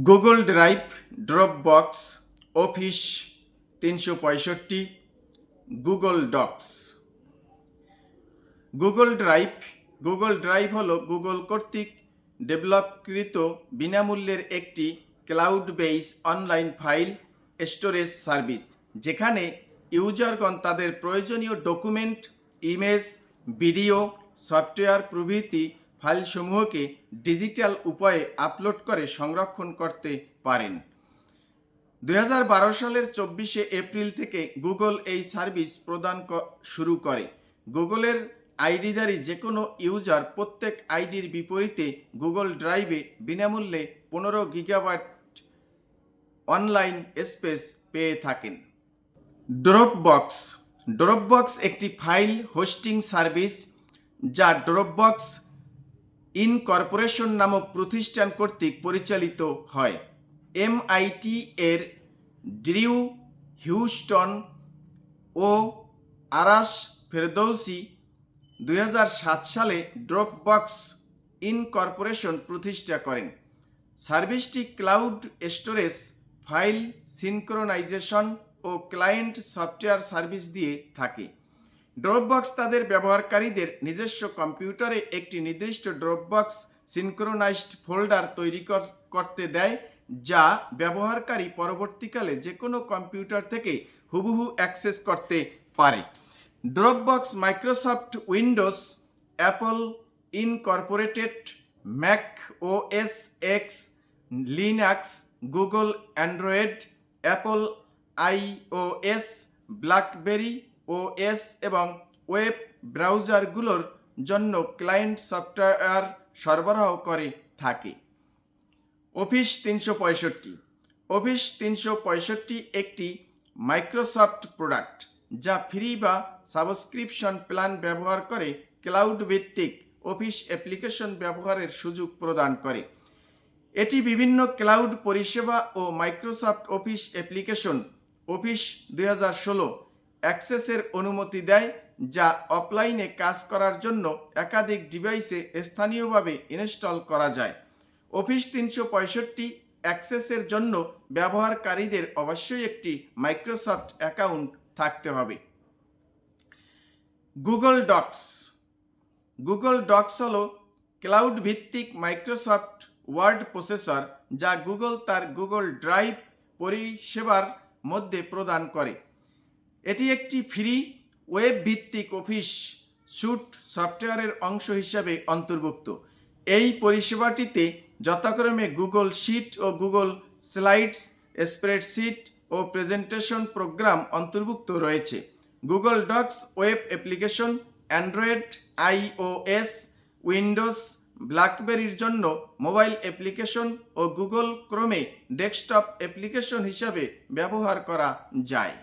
Google drive Dropbox office তিনশো পঁয়ষট্টি Google Docs Google Drive Google Drive হলো Google কর্তৃক ডেভেলপকৃত বিনামূল্যের একটি cloud base online file storage service যেখানে ইউজারগণ তাদের প্রয়োজনীয় ডকুমেন্ট ইমেজ ভিডিও সফটওয়্যার প্রভৃতি ফাইলসমূহকে ডিজিটাল উপায়ে আপলোড করে সংরক্ষণ করতে পারেন। দু হাজার বারো সালের চব্বিশে এপ্রিল থেকে গুগল এই সার্ভিস প্রদান শুরু করে। গুগলের আইডিধারী যে কোনো ইউজার প্রত্যেক আইডির বিপরীতে গুগল ড্রাইভে বিনামূল্যে পনেরো গিগাবাইট অনলাইন স্পেস পেয়ে থাকেন। ড্রপবক্স ড্রপবক্স একটি ফাইল হোস্টিং সার্ভিস যা ড্রপবক্স ইনকর্পোরেশন নামক প্রতিষ্ঠান কর্তৃক পরিচালিত হয়। এমআইটি এর ড্রিউ, হিউস্টন ও আরাস ফেরদৌসি দু হাজার সাত সালে ড্রপবক্স ইনকর্পোরেশন প্রতিষ্ঠা করেন। সার্ভিসটি ক্লাউড স্টোরেজ, ফাইল সিনক্রোনাইজেশন ও ক্লায়েন্ট সফটওয়্যার সার্ভিস দিয়ে থাকে। ড্রপবক্স তাদের ব্যবহারকারীদের নিজস্ব কম্পিউটারে একটি নির্দিষ্ট ড্রপবক্স সিনক্রোনাইজড ফোল্ডার তৈরি কর- করতে দেয়, যা ব্যবহারকারী পরবর্তীকালে যে কোনো কম্পিউটার থেকে হুবহু অ্যাক্সেস করতে পারে। Dropbox Microsoft Windows Apple incorporated Mac O S X Linux Google Android Apple iOS BlackBerry OS এবং ওয়েব ব্রাউজারগুলোর জন্য ক্লায়েন্ট সফটওয়্যার সরবরাহ করে থাকে। অফিস তিনশো পঁয়ষট্টি। অফিস তিনশো পঁয়ষট্টি একটি মাইক্রোসফট প্রোডাক্ট যা ফ্রি বা সাবস্ক্রিপশন প্ল্যান ব্যবহার করে ক্লাউড ভিত্তিক অফিস অ্যাপ্লিকেশন ব্যবহারের সুযোগ প্রদান করে। এটি বিভিন্ন ক্লাউড পরিষেবা ও মাইক্রোসফট অফিস অ্যাপ্লিকেশন অফিস দুই হাজার ষোলো অ্যাক্সেসের অনুমতি দেয়, যা অফলাইনে কাজ করার জন্য একাধিক ডিভাইসে স্থানীয়ভাবে ইনস্টল করা যায়। অফিস তিনশো পঁয়ষট্টি অ্যাক্সেসের জন্য ব্যবহারকারীদের অবশ্যই একটি মাইক্রোসফট অ্যাকাউন্ট থাকতে হবে। Google Docs. গুগল ডক্স হল ক্লাউড ভিত্তিক মাইক্রোসফট ওয়ার্ড প্রসেসর, যা গুগল তার গুগল ড্রাইভ পরিষেবার মধ্যে প্রদান করে। এটি একটি ফ্রি ওয়েব ভিত্তিক অফিস স্যুট সফটওয়্যারের অংশ হিসাবে অন্তর্ভুক্ত। এই পরিষেবাটিতে যথাক্রমে গুগল শিট ও গুগল স্লাইডস, স্প্রেডশিট ও প্রেজেন্টেশন প্রোগ্রাম অন্তর্ভুক্ত রয়েছে। Google Docs web application, Android iOS Windows, ব্ল্যাকবেরির জন্য মোবাইল অ্যাপ্লিকেশন ও গুগল ক্রোমে ডেস্কটপ অ্যাপ্লিকেশন হিসাবে ব্যবহার করা যায়।